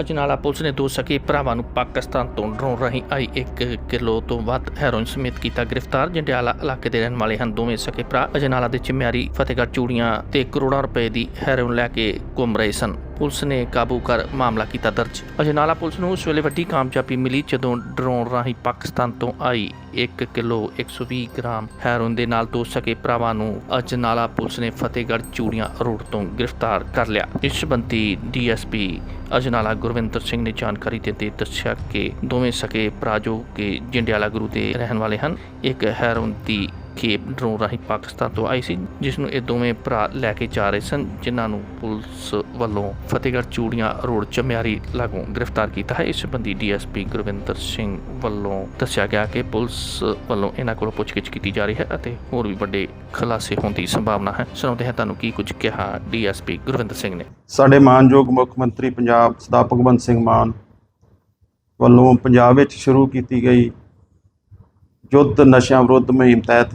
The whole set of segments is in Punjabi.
ਅਜਨਾਲਾ ਪੁਲਿਸ ਨੇ ਦੋ ਸਕੇ ਭਰਾਵਾਂ ਨੂੰ ਪਾਕਿਸਤਾਨ ਤੋਂ ਡਰੋਨ ਰਾਹੀਂ ਆਈ 1 ਕਿਲੋ ਤੋਂ ਵੱਧ ਹੈਰੋਇਨ ਸਮੇਤ ਕੀਤਾ ਗ੍ਰਿਫਤਾਰ। ਜੰਡਿਆਲਾ ਇਲਾਕੇ ਦੇ ਰਹਿਣ ਵਾਲੇ ਹਨ ਦੋਵੇਂ ਸਕੇ ਭਰਾ। ਅਜਨਾਲਾ ਦੇ ਚਿਮਿਆਰੀ ਫਤਿਹਗੜ੍ਹ ਚੂੜੀਆਂ ਤੇ ਕਰੋੜਾਂ ਰੁਪਏ ਦੀ ਹੈਰੋਇਨ ਲੈ ਕੇ ਘੁੰਮ ਰਹੇ ਸਨ। ਪੁਲਿਸ ਨੇ ਕਾਬੂ ਕਰ ਮਾਮਲਾ ਕੀਤਾ ਦਰਜ। ਅਜਨਾਲਾ ਪੁਲਿਸ ਨੂੰ ਉਸ ਵੇਲੇ ਵੱਡੀ ਕਾਮਯਾਬੀ ਮਿਲੀ ਜਦੋਂ ਡਰੋਨ ਰਾਹੀਂ ਪਾਕਿਸਤਾਨ ਤੋਂ ਆਈ 1 ਕਿਲੋ 120 ਗ੍ਰਾਮ ਹੈਰੋਇਨ ਦੇ ਨਾਲ ਦੋ ਸਕੇ ਭਰਾਵਾਂ ਨੂੰ ਅਜਨਾਲਾ ਪੁਲਿਸ ਨੇ ਫਤਿਹਗੜ੍ਹ ਚੂੜੀਆਂ ਰੋਡ ਤੋਂ ਗ੍ਰਿਫਤਾਰ ਕਰ ਲਿਆ। ਇਸ ਸੰਬੰਧੀ ਡੀਐਸਪੀ ਅਜਨਾਲਾ ਗੁਰਵਿੰਦਰ ਸਿੰਘ ਨੇ ਜਾਣਕਾਰੀ ਦਿੰਦੇ ਦੱਸਿਆ ਕਿ ਦੋਵੇਂ ਸਕੇ ਭਰਾ ਜੋ ਕਿ ਜੰਡਿਆਲਾ ਗੁਰੂ ਦੇ ਰਹਿਣ ਵਾਲੇ ਹਨ, ਇੱਕ ਹੈਰੋਇਨ ਦੀ ਖੇਪ ਡਰੋਨ ਰਾਹੀਂ ਪਾਕਿਸਤਾਨ ਤੋਂ ਆਈ ਸੀ ਜਿਸ ਨੂੰ ਇਹ ਦੋਵੇਂ ਭਰਾ ਲੈ ਕੇ ਜਾ ਰਹੇ ਸਨ, ਜਿਨ੍ਹਾਂ ਨੂੰ ਪੁਲਿਸ ਵੱਲੋਂ ਫਤਿਹਗੜ੍ਹ ਚੂੜੀਆਂ ਰੋਡ ਚਮਿਆਰੀ ਲਾਗੋਂ ਗ੍ਰਿਫਤਾਰ ਕੀਤਾ ਹੈ। ਇਸ ਸੰਬੰਧੀ ਡੀਐਸਪੀ ਗੁਰਵਿੰਦਰ ਸਿੰਘ ਵੱਲੋਂ ਦੱਸਿਆ ਗਿਆ ਕਿ ਪੁਲਿਸ ਵੱਲੋਂ ਇਹਨਾਂ ਕੋਲੋਂ ਪੁੱਛਗਿੱਛ ਕੀਤੀ ਜਾ ਰਹੀ ਹੈ ਅਤੇ ਹੋਰ ਵੀ ਵੱਡੇ ਖੁਲਾਸੇ ਹੋਣ ਦੀ ਸੰਭਾਵਨਾ ਹੈ। ਸੁਣਾਉਂਦੇ ਹਾਂ ਤੁਹਾਨੂੰ ਕੀ ਕੁਝ ਕਿਹਾ ਡੀਐਸਪੀ ਗੁਰਵਿੰਦਰ ਸਿੰਘ ਨੇ। ਸਾਡੇ ਮਾਨਯੋਗ ਮੁੱਖ ਮੰਤਰੀ ਪੰਜਾਬ ਸਰਦਾਰ ਭਗਵੰਤ ਸਿੰਘ ਮਾਨ ਵੱਲੋਂ ਪੰਜਾਬ ਵਿੱਚ ਸ਼ੁਰੂ ਕੀਤੀ ਗਈ ਯੁੱਧ ਨਸ਼ਿਆਂ ਵਿਰੁੱਧ ਮੁਹਿੰਮ ਤਹਿਤ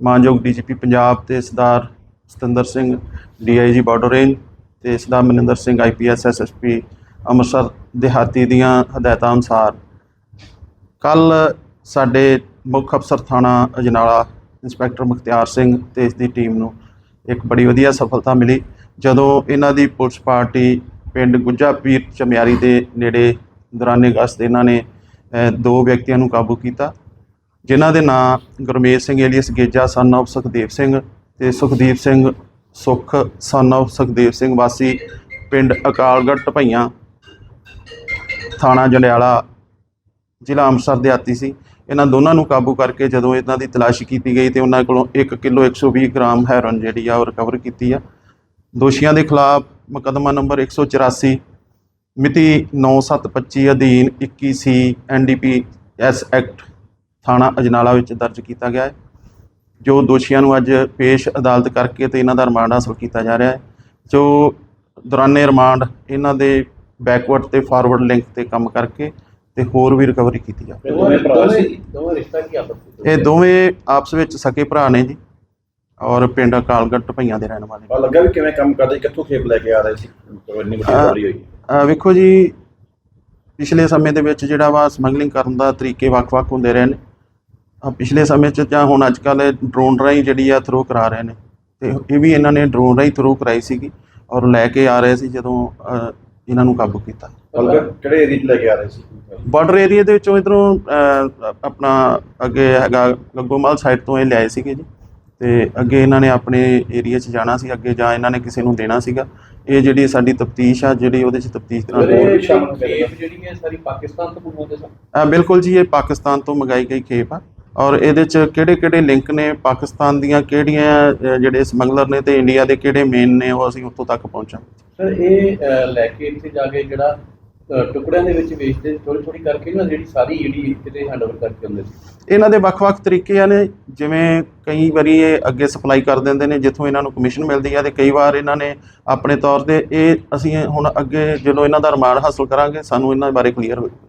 ਮਾਨਯੋਗ ਡੀਜੀਪੀ ਪੰਜਾਬ ਤੇ Sardar Satinder Singh, DIG border range ਤੇ ਸਰਦਾਰ ਮਨਿੰਦਰ ਸਿੰਘ ਆਈਪੀਐਸ ਐਸਐਸਪੀ ਅੰਮ੍ਰਿਤਸਰ ਦਿਹਾਤੀ ਦੀਆਂ ਹਦਾਇਤਾਂ ਅਨੁਸਾਰ ਕੱਲ ਸਾਡੇ ਮੁੱਖ ਅਫਸਰ ਥਾਣਾ ਅਜਨਾਲਾ ਇੰਸਪੈਕਟਰ ਮੁਖਤਿਆਰ ਸਿੰਘ ਤੇ ਇਸ ਦੀ ਟੀਮ ਨੂੰ ਇੱਕ ਬੜੀ ਵਧੀਆ ਸਫਲਤਾ ਮਿਲੀ। ਜਦੋਂ ਇਹਨਾਂ ਦੀ ਪੁਲਿਸ ਪਾਰਟੀ ਪਿੰਡ ਗੁੱਜਾ ਪੀਰ ਚਮਿਆਰੀ ਦੇ ਨੇੜੇ ਦੌਰਾਨੇ ਗਸ਼ਤ ਇਹਨਾਂ ਨੇ ਦੋ ਵਿਅਕਤੀਆਂ ਨੂੰ ਕਾਬੂ ਕੀਤਾ। ਜਿਨ੍ਹਾਂ ਦੇ ਨਾਂ Gurmesh Singh alias Geja son of Sukhdev Singh ਤੇ ਸੁਖਦੀਪ ਸਿੰਘ ਸੁਖ ਸਨ of ਸੁਖਦੇਵ ਸਿੰਘ ਵਾਸੀ, ਪਿੰਡ ਅਕਾਲਗੜ੍ਹ ਢਪਈਆਂ ਥਾਣਾ ਜੰਡਿਆਲਾ, ਜ਼ਿਲ੍ਹਾ ਅੰਮ੍ਰਿਤਸਰ ਦੇ ਆਤੀ ਸੀ। ਇਹਨਾਂ ਦੋਨਾਂ ਨੂੰ ਕਾਬੂ ਕਰਕੇ ਜਦੋਂ ਇਹਨਾਂ ਦੀ ਤਲਾਸ਼ੀ ਕੀਤੀ ਗਈ ਤੇ ਉਹਨਾਂ ਕੋਲੋਂ 1 ਕਿਲੋ 120 ਗ੍ਰਾਮ ਹੈਰੋਇਨ ਜਿਹੜੀ ਆ ਉਹ ਰਿਕਵਰ ਕੀਤੀ ਆ। ਦੋਸ਼ੀਆਂ ਦੇ ਖਿਲਾਫ ਮੁਕੱਦਮਾ ਨੰਬਰ 184 ਮਿਤੀ 9725 ਅਧੀਨ 21 ਸੀ ਐਨਡੀਪੀ ਐਸ ਐਕਟ ਥਾਣਾ ਅਜਨਾਲਾ ਵਿੱਚ ਦਰਜ ਕੀਤਾ ਗਿਆ ਹੈ। ਜੋ ਦੋਸ਼ੀਆਂ ਨੂੰ ਅੱਜ ਪੇਸ਼ ਅਦਾਲਤ ਕਰਕੇ ਤੇ ਇਹਨਾਂ ਦਾ ਰਿਮਾਂਡ ਹਾਸਲ ਕੀਤਾ ਜਾ ਰਿਹਾ ਹੈ। ਜੋ ਦੌਰਾਨੇ ਰਿਮਾਂਡ ਇਹਨਾਂ ਦੇ ਬੈਕਵਰਡ ਤੇ ਫਾਰਵਰਡ ਲਿੰਕ ਤੇ ਕੰਮ ਕਰਕੇ ਤੇ ਹੋਰ ਵੀ ਰਿਕਵਰੀ ਕੀਤੀ ਜਾ ਦੋਵੇਂ ਭਰਾ ਸੀ? ਦੋਵੇਂ ਰਿਸ਼ਤਾ ਕੀ ਆਪਸ ਵਿੱਚ? ਇਹ ਦੋਵੇਂ ਆਪਸ ਵਿੱਚ ਸਕੇ ਭਰਾ ਨੇ ਜੀ ਔਰ ਪਿੰਡ ਅਕਾਲਗੜ੍ਹ ਢਪਈਆਂ ਦੇ ਰਹਿਣ ਵਾਲੇ ਪਤਾ ਲੱਗਾ ਵੀ ਕਿਵੇਂ ਕੰਮ ਕਰਦੇ ਕਿੱਥੋਂ ਖੇਪ ਲੈ ਕੇ ਆ ਰਹੇ ਸੀ? ਇੰਨੀ ਵੱਡੀ ਚੋਰੀ ਹੋਈ। ਵੇਖੋ ਜੀ ਪਿਛਲੇ ਸਮੇਂ ਦੇ ਵਿੱਚ ਜਿਹੜਾ ਵਾ ਸਮਗਲਿੰਗ ਕਰਨ ਦਾ ਤਰੀਕੇ ਵੱਖ-ਵੱਖ ਹੁੰਦੇ ਰਹੇ ਨੇ। ਅਹ ਪਿਛਲੇ ਸਮੇਂ 'ਚ ਜਾਂ ਹੁਣ ਅੱਜ ਕੱਲ੍ਹ ਡਰੋਨ ਰਾਹੀਂ ਜਿਹੜੀ ਆ ਥਰੂ ਕਰਾ ਰਹੇ ਨੇ। ਤੇ ਇਹ ਵੀ ਇਹਨਾਂ ਨੇ ਡਰੋਨ ਰਾਹੀਂ ਥਰੂ ਕਰਾਈ ਸੀਗੀ ਔਰ ਲੈ ਕੇ ਆ ਰਹੇ ਸੀ ਜਦੋਂ ਇਹਨਾਂ ਨੂੰ ਕਾਬੂ ਕੀਤਾ। ਕਿਹੜੇ ਏਰੀਆ 'ਚ ਲੈ ਕੇ ਆ ਰਹੇ ਸੀ? ਬਾਰਡਰ ਏਰੀਆ ਦੇ ਵਿੱਚੋਂ ਇਧਰੋਂ ਆਪਣਾ ਅੱਗੇ ਹੈਗਾ ਗੱਗੋਮਲ ਸਾਈਡ ਤੋਂ ਇਹ ਲਿਆਏ ਸੀਗੇ ਜੀ। ਤੇ ਅੱਗੇ ਇਹਨਾਂ ਨੇ ਆਪਣੇ ਏਰੀਆ 'ਚ ਜਾਣਾ ਸੀ ਅੱਗੇ ਜਾਂ ਇਹਨਾਂ ਨੇ ਕਿਸੇ ਨੂੰ ਦੇਣਾ ਸੀਗਾ। ਇਹ ਜਿਹੜੀ ਸਾਡੀ ਤਫਤੀਸ਼ ਆ ਜਿਹੜੀ ਉਹਦੇ 'ਚ ਤਫਤੀਸ਼ ਕਰੇ ਜਿਹੜੀ ਹੈ ਸਾਰੀ ਪਾਕਿਸਤਾਨ ਤੋਂ ਮੰਗਵਾਉਂਦੇ ਸਨ? ਬਿਲਕੁਲ ਜੀ ਇਹ ਪਾਕਿਸਤਾਨ ਤੋਂ ਮੰਗਾਈ ਗਈ ਖੇਪ ਆ। ਔਰ ਇਹਦੇ 'ਚ ਕਿਹੜੇ ਕਿਹੜੇ ਲਿੰਕ ਨੇ? ਪਾਕਿਸਤਾਨ ਦੀਆਂ ਕਿਹੜੀਆਂ ਜਿਹੜੇ ਸਮਗਲਰ ਨੇ ਤੇ ਇੰਡੀਆ ਦੇ ਕਿਹੜੇ ਮੇਨ ਨੇ ਉਹ ਅਸੀਂ ਉੱਥੋਂ ਤੱਕ ਪਹੁੰਚਾਂਗੇ। ਸਰ ਇਹ ਲੈ ਕੇ ਇੱਥੇ ਜਾ ਕੇ ਜਿਹੜਾ ਟੁਕੜਿਆਂ ਦੇ ਵਿੱਚ ਵੇਚਦੇ ਥੋੜੀ ਥੋੜੀ ਕਰਕੇ ਨਾ ਜਿਹੜੀ ਸਾਰੀ ਈਡੀ ਕਿਤੇ ਹੈਂਡਓਵਰ ਕਰਕੇ ਹੁੰਦੇ ਸੀ ਇਹਨਾਂ ਦੇ ਵੱਖ-ਵੱਖ ਤਰੀਕੇ ਆ ਨੇ ਜਿਵੇਂ ਕਈ ਵਾਰੀ ਇਹ ਅੱਗੇ ਸਪਲਾਈ ਕਰ ਦਿੰਦੇ ਨੇ ਜਿੱਥੋਂ ਇਹਨਾਂ ਨੂੰ ਕਮਿਸ਼ਨ ਮਿਲਦੀ ਆ ਤੇ ਕਈ ਵਾਰ ਇਹਨਾਂ ਨੇ ਆਪਣੇ ਤੌਰ ਤੇ ਇਹ ਅਸੀਂ ਹੁਣ ਅੱਗੇ ਜਦੋਂ ਇਹਨਾਂ ਦਾ ਰਿਮਾਂਡ ਹਾਸਲ ਕਰਾਂਗੇ ਸਾਨੂੰ ਇਹਨਾਂ ਬਾਰੇ ਕਲੀਅਰ ਹੋਏਗਾ।